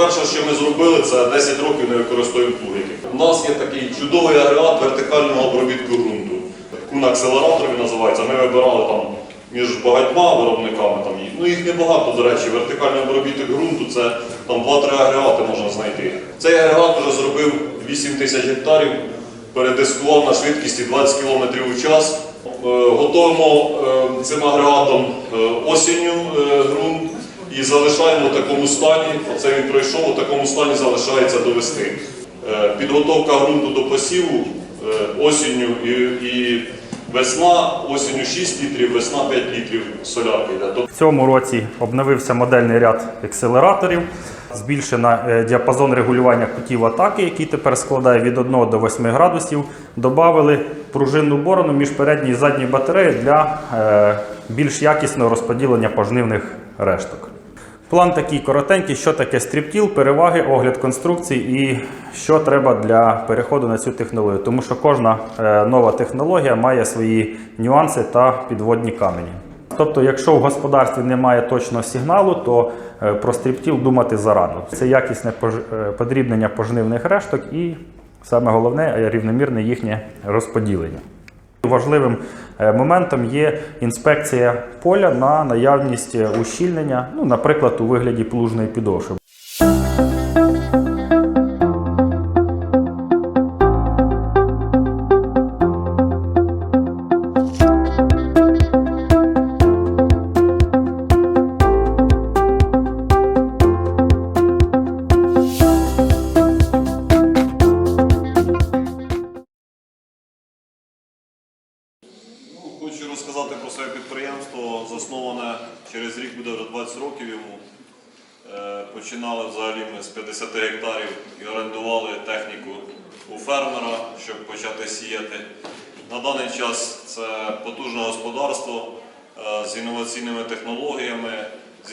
перше, що ми зробили, це 10 років не використовуємо плугики. У нас є такий чудовий агрегат вертикального обробітку ґрунту. Кун акселератор він називається. Ми вибирали там між багатьма виробниками. Там, ну їх небагато, до речі. Вертикальний обробіток ґрунту це там 2-3 агрегати можна знайти. Цей агрегат вже зробив 8 тисяч гектарів, передискував на швидкості 20 км у час. Е, Готуємо е, цим агрегатом е, осінню ґрунт і залишаємо в такому стані. Оце він пройшов, у такому стані залишається довести. Е, Підготовка ґрунту до посіву е, осінню і, і весна, осінню 6 літрів, весна 5 літрів солярки. В цьому році обновився модельний ряд акселераторів, збільшено е, діапазон регулювання кутів атаки, який тепер складає від 1 до 8 градусів. Добавили пружинну борону між передньою і задньою батареєю для більш якісного розподілення пожнивних решток. План такий коротенький, що таке стріптіл, переваги, огляд конструкцій і що треба для переходу на цю технологію. Тому що кожна е, нова технологія має свої нюанси та підводні камені. Тобто, якщо в господарстві немає точного сигналу, то е, про стріптіл думати зарано. Це якісне е, подрібнення пожнивних решток і саме головне рівномірне їхнє розподілення. Важливим е, моментом є інспекція поля на наявність е, ущільнення, ну, наприклад, у вигляді плужної підошви.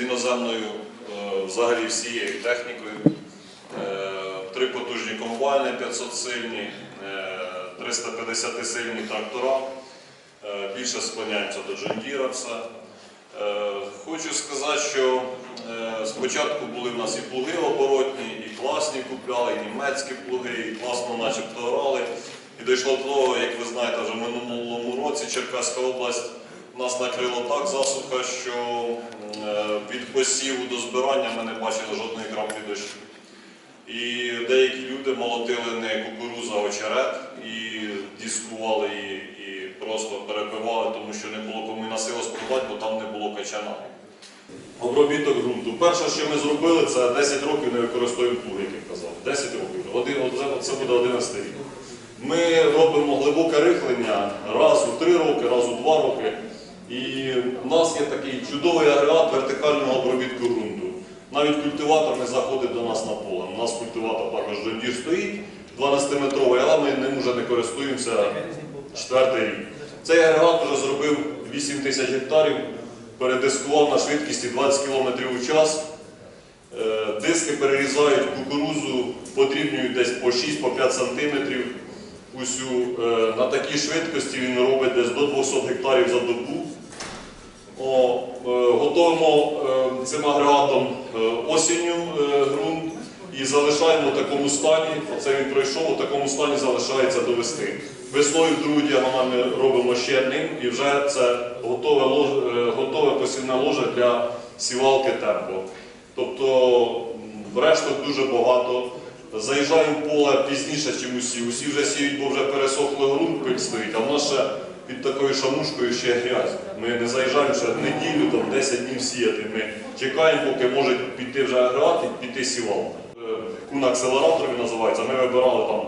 Іноземною е, взагалі всією технікою. Е, Три потужні комбайни 500 сильні, е, 350 сильні трактора. Е, Більше склоняємося до Джондіра все. Хочу сказати, що спочатку були в нас і плуги оборотні, і класні купляли, і німецькі плуги, і класно начебто орали. І дійшло до того, як ви знаєте, вже в минулому році Черкаська область нас накрило так засуха, що е, від посіву до збирання ми не бачили жодної краплі дощу. І деякі люди молотили не кукурузу, а очерет і дискували її і просто перебивали, тому що не було кому і на силу сподівати, бо там не було качана. Обробіток ґрунту. Перше, що ми зробили, це 10 років не використовуємо плуг, як я казав. 10 років. Один, це буде 11 рік. Ми робимо глибоке рихлення раз у 3 роки, раз у 2 роки. І в нас є такий чудовий агрегат вертикального обробітку ґрунту. Навіть культиватор не заходить до нас на поле. У нас культиватор також Джондір стоїть 12-метровий, але ми ним вже не користуємося четвертий рік. Цей агрегат вже зробив 8 тисяч гектарів, передискував на швидкості 20 км у час. Е, Диски перерізають кукурузу, подрібнюють десь по 6-5 см. Усю Е, на такій швидкості він робить десь до 200 гектарів за добу. О, е, готуємо е, цим агрегатом е, осінню ґрунт і залишаємо в такому стані. Оце він пройшов, у такому стані залишається довести. Весною в другу діагональ ми робимо ще одним і вже це готове, готове посівне ложе для сівалки темпо. Тобто решток дуже багато. Заїжджаємо поле пізніше, ніж усі. Усі вже сіють, бо вже пересохли ґрунт, пиль стоїть, а в нас ще під такою шамушкою ще грязь. Ми не заїжджаємо ще неділю, там 10 днів сіяти. Ми чекаємо, поки може піти вже агрегат і піти сівалка. Е, Кун акселератор він називається. Ми вибирали там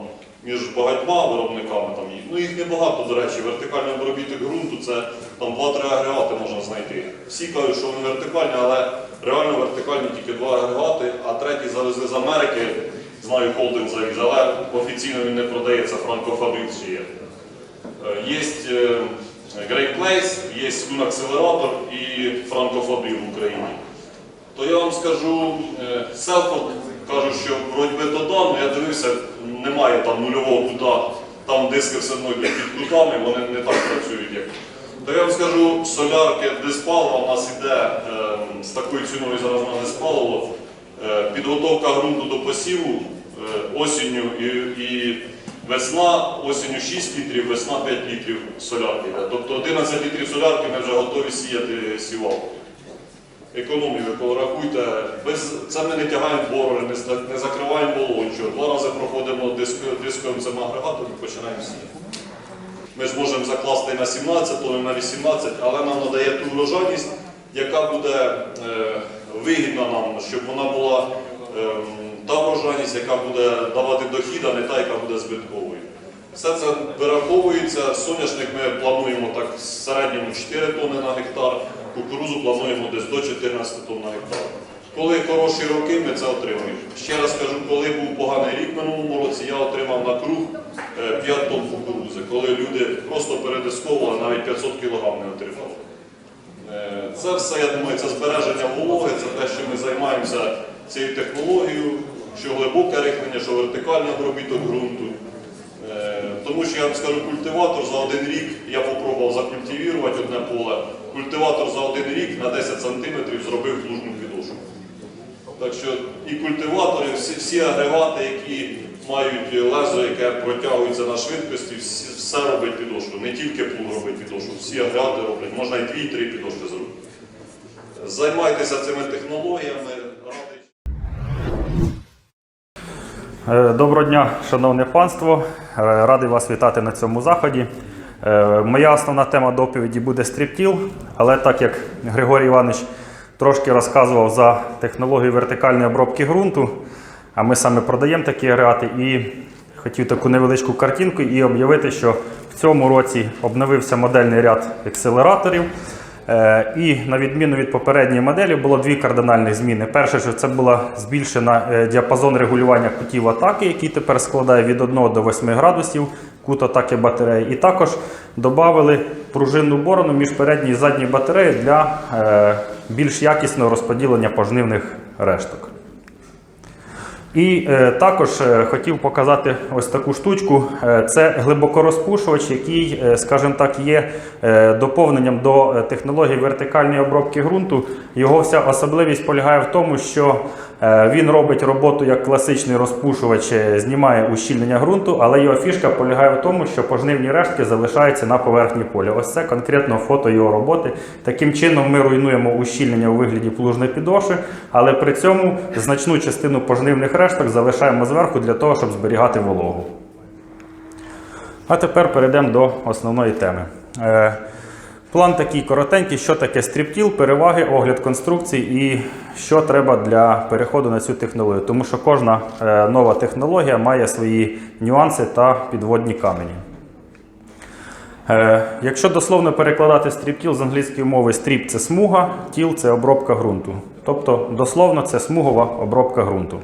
між багатьма виробниками. Там. Ну їх небагато, до речі. Вертикальний обробіток ґрунту це там 2-3 агрегати можна знайти. Всі кажуть, що вони вертикальні, але реально вертикальні тільки два агрегати, а третій завезли з Америки. Знаю, холдинг завіз, але офіційно він не продається, Франко-Фабрикс є. Є Great Place, є Кун акселератор і Франкофабрик в Україні. То я вам скажу, е, Селфорд кажуть, що вроді би то але я дивився, немає там нульового кута, там диски все одно під кутами, вони не так працюють, як. То я вам скажу, солярки диспалива у нас іде е, з такою ціною зараз на диспаливо Е, Підготовка ґрунту до посіву е, осінню і, і весна, осінню 6 літрів, весна 5 літрів солярки. Тобто 11 літрів солярки ми вже готові сіяти сівалку. Економію порахуйте. Без, це ми не тягаємо борони, не, не закриваємо болончу. Два рази проходимо диск, дисковим цим агрегатом і починаємо сіяти. Ми ж можемо закласти на 17 тонн, на 18, але нам надає ту врожайність, яка буде е, вигідна нам, щоб вона була ем, та врожайність, яка буде давати дохід, а не та, яка буде збитковою. Все це вираховується. Соняшник ми плануємо так в середньому 4 тонни на гектар, кукурузу плануємо десь до 14 тонн на гектар. Коли хороші роки, ми це отримуємо. Ще раз кажу, коли був поганий рік минулому році, я отримав на круг е, 5 тонн кукурузи, коли люди просто передисковували, навіть 500 кг не отримали. Е, Це все, я думаю, це збереження вологи, це те, що ми займаємося цією технологією, що глибоке рихлення, що вертикальний обробіток ґрунту. Е, Тому що я вам скажу, культиватор за один рік, я попробував закультивірувати одне поле, культиватор за один рік на 10 см зробив плужну підошву. Так що і культиватори, всі, всі агрегати, які мають лезо, яке протягується на швидкості, всі- все робить підошву. Не тільки плуг робить підошву, всі агрегати роблять, можна і дві, і три підошви зробити. Займайтеся цими технологіями. Доброго дня, шановне панство. Е, Радий вас вітати на цьому заході. Е, Моя основна тема доповіді буде стріптіл, але так як Григорій Іванович трошки розказував за технологію вертикальної обробки ґрунту, а ми саме продаємо такі агрегати, і хотів таку невеличку картинку і об'явити, що в цьому році обновився модельний ряд акселераторів. Е, І на відміну від попередньої моделі було дві кардинальні зміни. Перше, що це була збільшена е, діапазон регулювання кутів атаки, який тепер складає від 1 до 8 градусів кут атаки батареї. І також додали пружинну борону між передньою і задньою батареєю для е, більш якісного розподілення пожнивних решток. І е, також е, хотів показати ось таку штучку. Е, це глибокорозпушувач, який, е, скажімо так, є е, доповненням до е, технології вертикальної обробки ґрунту. Його вся особливість полягає в тому, що е, він робить роботу як класичний розпушувач, е, знімає ущільнення ґрунту, але його фішка полягає в тому, що пожнивні рештки залишаються на поверхні поля. Ось це конкретно фото його роботи. Таким чином ми руйнуємо ущільнення у вигляді плужної підошви, але при цьому значну частину пожнивних решток залишаємо зверху для того, щоб зберігати вологу. А тепер перейдемо до основної теми. Е, План такий коротенький, що таке стріптіл, переваги, огляд конструкцій і що треба для переходу на цю технологію. Тому що кожна е, нова технологія має свої нюанси та підводні камені. Е, Якщо дословно перекладати стріптіл з англійської мови, стріп це смуга, тіл це обробка ґрунту. Тобто, дословно це смугова обробка ґрунту.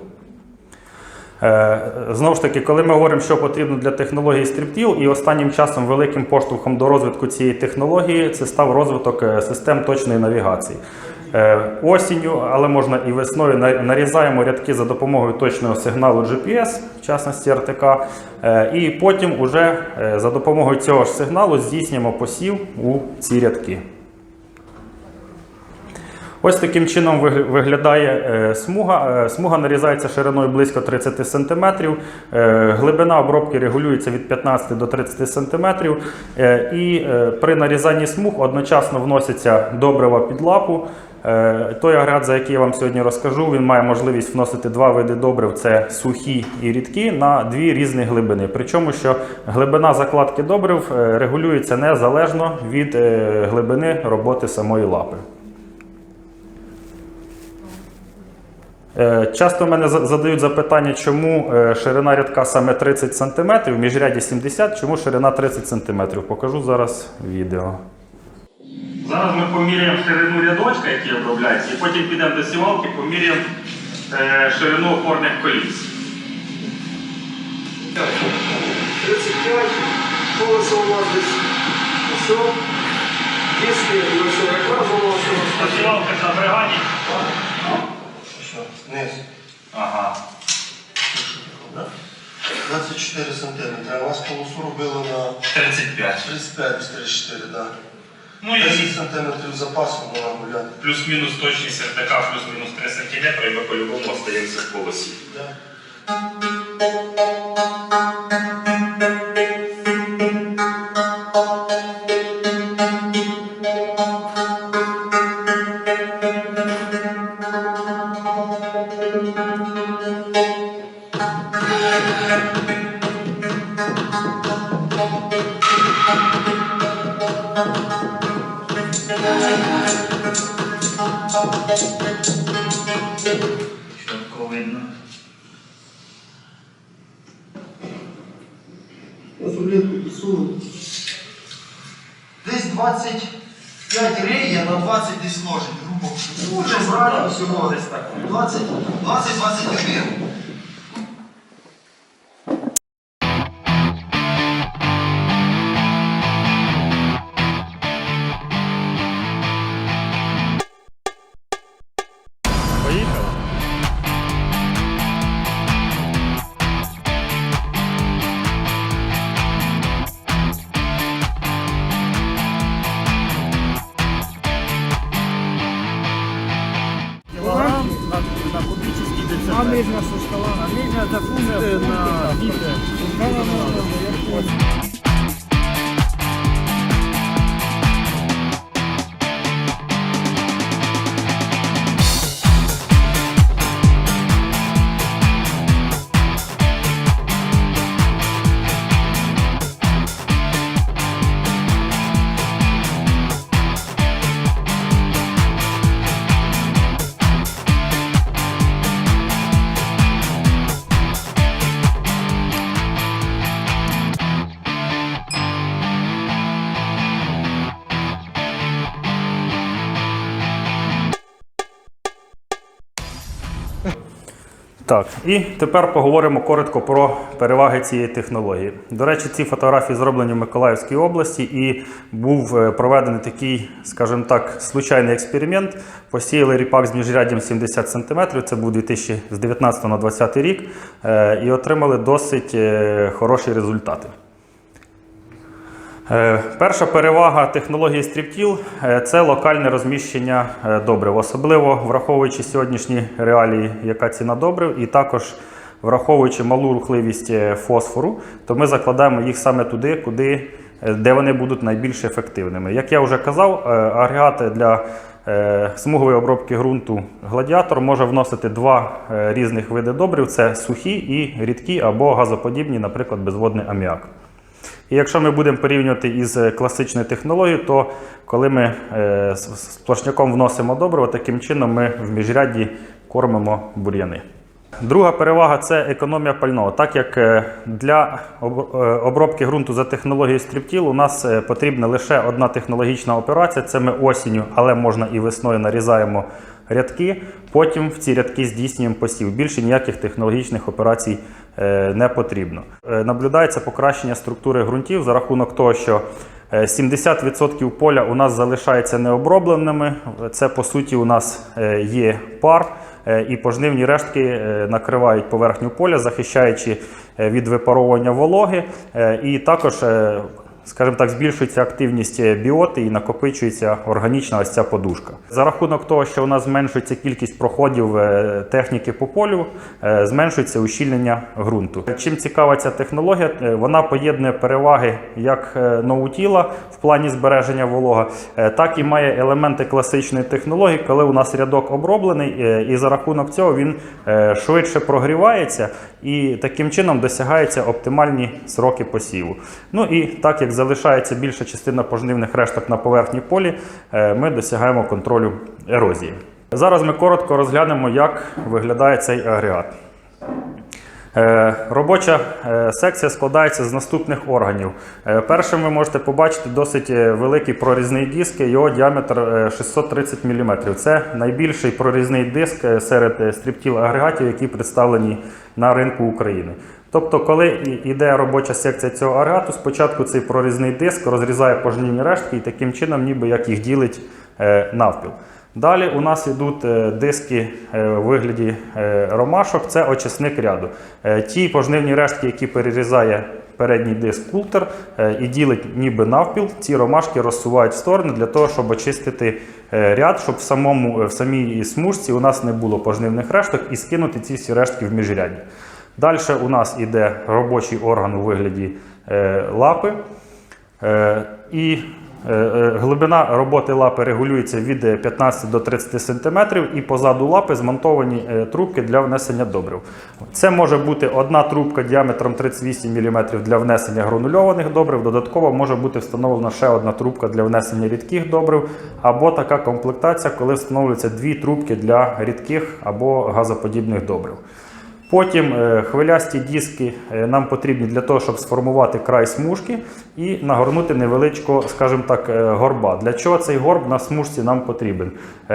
Е, Знову ж таки, коли ми говоримо, що потрібно для технології стріптіл, і останнім часом великим поштовхом до розвитку цієї технології це став розвиток е, систем точної навігації. Е, Осінню, але можна і весною нарізаємо рядки за допомогою точного сигналу GPS, в частності РТК, і потім уже за допомогою цього ж сигналу здійснюємо посів у ці рядки. Ось таким чином виглядає е, смуга. Е, Смуга нарізається шириною близько 30 см. Глибина обробки регулюється від 15 до 30 см. І е, при нарізанні смуг одночасно вноситься добрива під лапу. Е, Той агрегат, за який я вам сьогодні розкажу, він має можливість вносити два види добрив: це сухі і рідкі, на дві різні глибини. Причому, що глибина закладки добрив е, регулюється незалежно від е, глибини роботи самої лапи. Часто мене задають запитання, чому е, ширина рядка саме 30 см, в міжряді 70 чому ширина 30 см. Покажу зараз відео. Зараз ми поміряємо ширину рядочка, який обробляється, і потім підемо до сівалки, поміряємо е, ширину опорних коліс. 35, колесо у нас десь все. Диски на 40 разів у нас Сівалка на бригаді. Що? вниз. Ага. 24 сантиметра. А у вас полосу робили на 35. 35 34, так. Ну, і 10 см запасу була гуляти. плюс-мінус точність РТК, плюс-мінус 3 см, і ми по-любому остаємося в полосі. Чітко видно. Я рулетку підсунув. Десь 25 рея на 20 десь ложить, грубо. Вже брати всього. Десь так. 20, 20-21. Так, і тепер поговоримо коротко про переваги цієї технології. До речі, ці фотографії зроблені в Миколаївській області і був е, проведений такий, скажімо так, случайний експеримент. Посіяли ріпак з міжряддям 70 см, це був 2000 з 19 на 20 рік, е, і отримали досить е, хороші результати. Е, Перша перевага технології стріптіл е, це локальне розміщення е, добрив, особливо враховуючи сьогоднішні реалії, яка ціна добрив, і також враховуючи малу рухливість фосфору, то ми закладаємо їх саме туди, куди, де вони будуть найбільш ефективними. Як я вже казав, агрегати для смугової обробки ґрунту гладіатор може вносити два різних види добрив: це сухі і рідкі або газоподібні, наприклад, безводний аміак. І якщо ми будемо порівнювати із е, класичною технологією, то коли ми е, сплошняком вносимо добриво, таким чином ми в міжрядді кормимо бур'яни. Друга перевага це економія пального. Так як е, для обробки ґрунту за технологією стріптіл у нас потрібна лише одна технологічна операція. Це ми осінню, але можна і весною нарізаємо рядки. Потім в ці рядки здійснюємо посів. Більше ніяких технологічних операцій е, не потрібно. Е, Наблюдається покращення структури ґрунтів за рахунок того, що е, 70% поля у нас залишається необробленими. Це по суті у нас е, є пар, е, і пожнивні рештки е, накривають поверхню поля, захищаючи е, від випаровування вологи, е, і також. Скажімо так, збільшується активність е, біоти і накопичується органічна ось ця подушка. За рахунок того, що у нас зменшується кількість проходів е, техніки по полю, е, зменшується ущільнення ґрунту. Чим цікава ця технологія, вона поєднує переваги як ноутіла в плані збереження волога, так і має елементи класичної технології, коли у нас рядок оброблений, і за рахунок цього він швидше прогрівається і таким чином досягаються оптимальні сроки посіву. Ну і так як залишається більша частина пожнивних решток на поверхні полі, е, ми досягаємо контролю ерозії. Зараз ми коротко розглянемо, як виглядає цей агрегат. Е, Робоча е, секція складається з наступних органів. Першим ви можете побачити досить великий прорізний диск, його діаметр е, 630 мм. Це найбільший прорізний диск серед стріптіл агрегатів, які представлені на ринку України. Тобто, коли йде робоча секція цього агрегату, спочатку цей прорізний диск розрізає пожнівні рештки і таким чином, ніби як їх ділить е, навпіл. Далі у нас йдуть е, диски е, у вигляді ромашок, це очисник ряду. Ті пожнивні рештки, які перерізає передній диск култер і ділить ніби навпіл. Ці ромашки розсувають в сторони для того, щоб очистити ряд, щоб в, самому, в самій смужці у нас не було пожнивних решток і скинути ці всі рештки в міжрядді. Далі у нас іде робочий орган у вигляді е, лапи. Е, і е, глибина роботи лапи регулюється від е, 15 до 30 см, і позаду лапи змонтовані трубки для внесення добрив. Це може бути одна трубка діаметром 38 мм для внесення гранульованих добрив. Додатково може бути встановлена ще одна трубка для внесення рідких добрив, або така комплектація, коли встановлюються дві трубки для рідких або газоподібних добрив. Потім е, хвилясті диски е, нам потрібні для того, щоб сформувати край смужки і нагорнути невеличкого, скажімо так, е, горба. Для чого цей горб на смужці нам потрібен?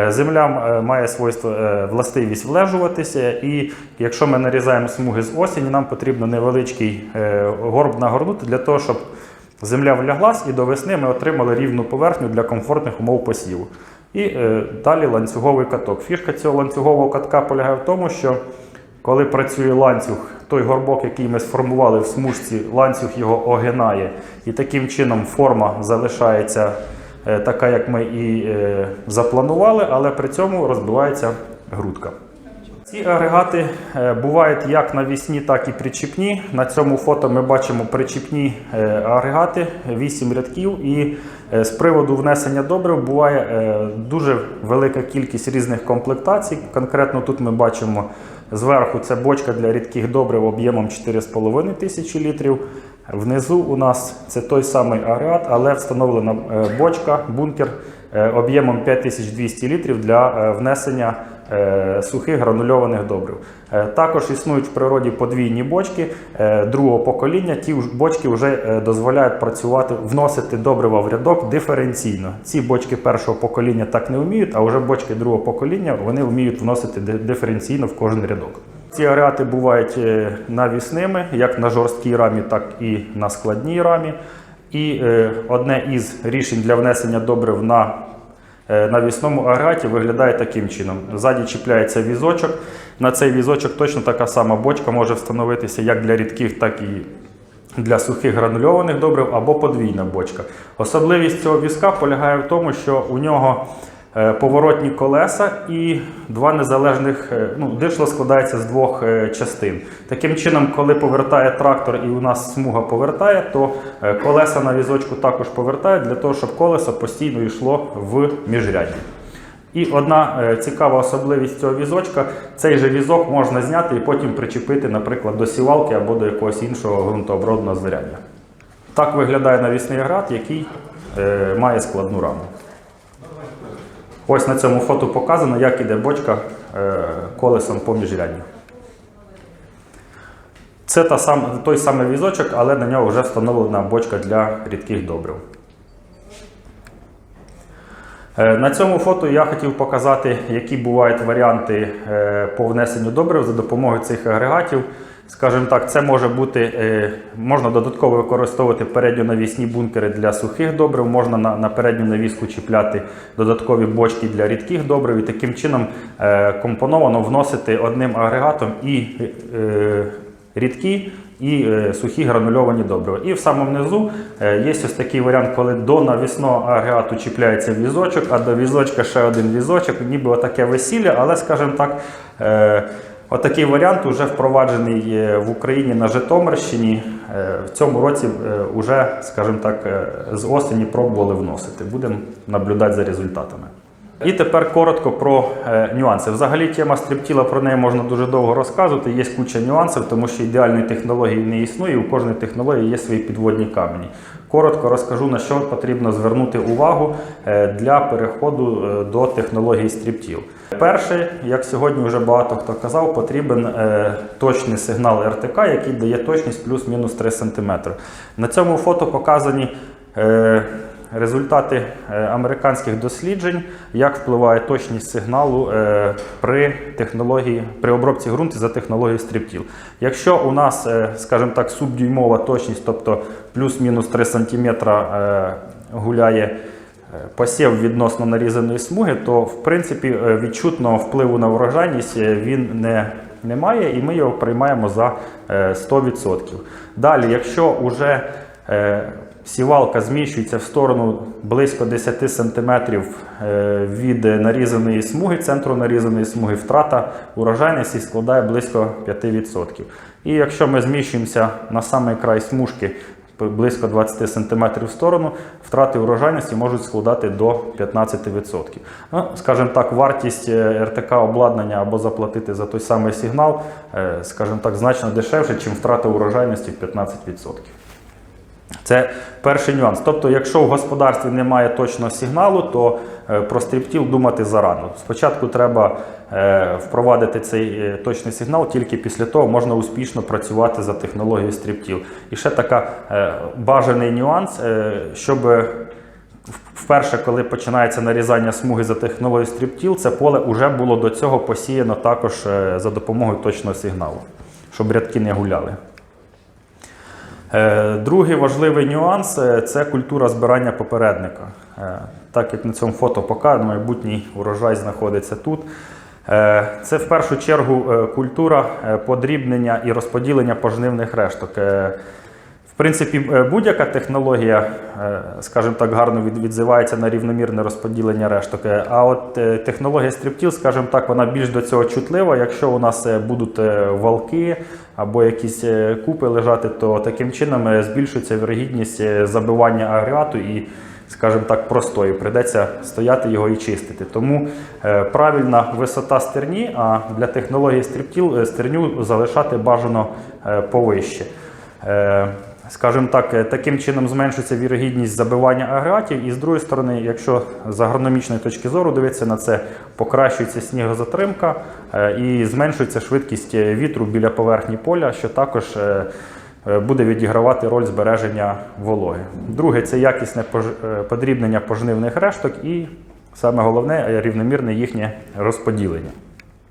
Земля має свойство властивість влежуватися, і якщо ми нарізаємо смуги з осені, нам потрібно невеличкий горб нагорнути для того, щоб земля вляглась і до весни ми отримали рівну поверхню для комфортних умов посіву. І далі ланцюговий каток. Фішка цього ланцюгового катка полягає в тому, що коли працює ланцюг, той горбок, який ми сформували в смужці, ланцюг його огинає, і таким чином форма залишається е, така, як ми і е, запланували, але при цьому розбивається грудка. Ці агрегати е, бувають як навісні, так і причіпні. На цьому фото ми бачимо причіпні агрегати, 8 рядків. І з приводу внесення добрив буває дуже велика кількість різних комплектацій. Конкретно тут ми бачимо зверху це бочка для рідких добрив об'ємом 4,5 тисячі літрів. Внизу у нас це той самий агрегат, але встановлена е, бочка, бункер е, об'ємом 5200 літрів для е, внесення сухих гранульованих добрив. Е, Також існують в природі подвійні бочки е, другого покоління. Ті бочки вже е, дозволяють працювати, вносити добрива в рядок диференційно. Ці бочки першого покоління так не вміють, а вже бочки другого покоління вони вміють вносити диференційно в кожен рядок. Ці агрегати бувають е, навісними, як на жорсткій рамі, так і на складній рамі. І е, одне із рішень для внесення добрив на е, навісному агрегаті виглядає таким чином. Ззаді чіпляється візочок. На цей візочок точно така сама бочка може встановитися як для рідких, так і для сухих гранульованих добрив або подвійна бочка. Особливість цього візка полягає в тому, що у нього е, поворотні колеса і два незалежних, е, ну, дишло складається з двох е, частин. Таким чином, коли повертає трактор і у нас смуга повертає, то е, колеса на візочку також повертають для того, щоб колесо постійно йшло в міжрядді. І одна е, цікава особливість цього візочка, цей же візок можна зняти і потім причепити, наприклад, до сівалки або до якогось іншого ґрунтообробного знаряддя. Так виглядає навісний град, який е, має складну раму. Ось на цьому фото показано, як іде бочка е, колесом по міжряддю. Це та сам, той самий візочок, але на нього вже встановлена бочка для рідких добрив. Е, На цьому фото я хотів показати, які бувають варіанти е, по внесенню добрив за допомогою цих агрегатів. Скажімо так, це може бути, е, можна додатково використовувати передньонавісні бункери для сухих добрив, можна на, на передню навіску чіпляти додаткові бочки для рідких добрив і таким чином е, компоновано вносити одним агрегатом і е, рідкі і сухі гранульовані добрива. І в самому низу є ось такий варіант, коли до навісного агрегату чіпляється візочок, а до візочка ще один візочок, ніби отаке весілля, але, скажімо так, е, отакий варіант вже впроваджений е, в Україні на Житомирщині. Е, В цьому році вже, скажімо так, е, з осені пробували вносити. Будемо наблюдати за результатами. І тепер коротко про е, нюанси. Взагалі тема стріптіла про неї можна дуже довго розказувати. Є куча нюансів, тому що ідеальної технології не існує. У кожної технології є свої підводні камені. Коротко розкажу на що потрібно звернути увагу е, для переходу е, до технології стріптіл. Перше, як сьогодні вже багато хто казав, потрібен е, точний сигнал РТК, який дає точність плюс-мінус 3 см. На цьому фото показані. Результати е, американських досліджень, як впливає точність сигналу е, при технології при обробці ґрунту за технологією стріптіл. Якщо у нас, е, скажімо так, субдюймова точність, тобто плюс-мінус 3 см гуляє посів відносно нарізаної смуги, то в принципі відчутного впливу на врожайність він не немає, і ми його приймаємо за е, 100%. Далі, якщо вже сівалка зміщується в сторону близько 10 см від нарізаної смуги, центру нарізаної смуги, втрата урожайності складає близько 5%. І якщо ми зміщуємося на самий край смужки близько 20 см в сторону, втрати урожайності можуть складати до 15%. Ну, скажімо так, вартість е, РТК обладнання або заплатити за той самий сигнал, е, скажімо так, значно дешевше, ніж втрата урожайності в 15%. Це перший нюанс. Тобто, якщо в господарстві немає точного сигналу, то е, про стріптіл думати зарано. Спочатку треба е, впровадити цей е, точний сигнал, тільки після того можна успішно працювати за технологією стріптіл. І ще така бажаний нюанс, щоб вперше, коли починається нарізання смуги за технологією стріптіл, це поле вже було до цього посіяно також за допомогою точного сигналу, щоб рядки не гуляли. Е, Другий важливий нюанс е, це культура збирання попередника. Е, Так як на цьому фото показано, майбутній урожай знаходиться тут. Це в першу чергу культура подрібнення і розподілення пожнивних решток. Принципі, е, будь-яка технологія, е, скажімо так, гарно відзивається на рівномірне розподілення решток. Е, А от технологія стріптіл, скажімо так, вона більш до цього чутлива. Якщо у нас будуть валки або якісь купи лежати, то таким чином збільшується вірогідність забивання агрегату і, скажімо так, простою. Прийдеться стояти його і чистити. Тому правильна висота стерні, а для технології стріптіл стерню залишати бажано повище. Скажімо так, е, таким чином зменшується вірогідність забивання агрегатів, і з другої сторони, якщо з агрономічної точки зору дивитися на це, покращується снігозатримка е, і зменшується швидкість е, вітру біля поверхні поля, що також буде відігравати роль збереження вологи. Друге це якісне подрібнення пожнивних решток і саме головне рівномірне їхнє розподілення.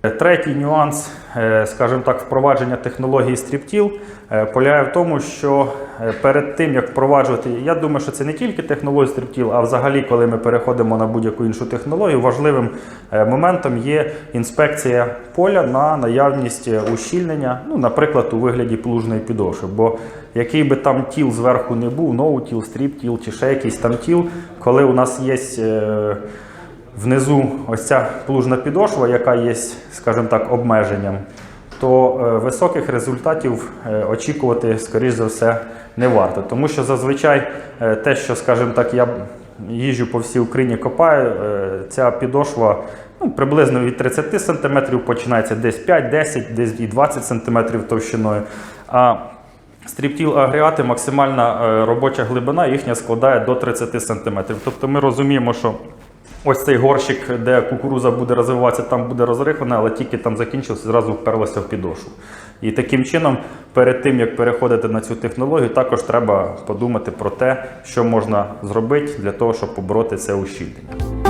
Третій нюанс, е, скажімо так, впровадження технології стріптіл е, полягає в тому, що е, перед тим як впроваджувати, я думаю, що це не тільки технологія стріптіл, а взагалі, коли ми переходимо на будь-яку іншу технологію, важливим е, моментом є інспекція поля на наявність е, ущільнення, ну, наприклад, у вигляді плужної підошви. Бо який би там тіл зверху не був, ноутіл, стріптіл чи ще якийсь там тіл, коли у нас є. Внизу ось ця плужна підошва, яка є, скажімо так, обмеженням, то е, високих результатів е, очікувати, скоріш за все, не варто. Тому що зазвичай е, те, що, скажімо так, я їжджу по всій Україні копаю, ця підошва ну, приблизно від 30 см починається десь 5-10, десь і 20 см товщиною. А Стріптіл агрегати максимальна робоча глибина їхня складає до 30 см. Тобто ми розуміємо, що ось цей горщик, де кукуруза буде розвиватися, там буде розрихлена, але тільки там закінчилося, зразу вперлася в підошву. І таким чином, перед тим як переходити на цю технологію, також треба подумати про те, що можна зробити для того, щоб побороти це ущільнення.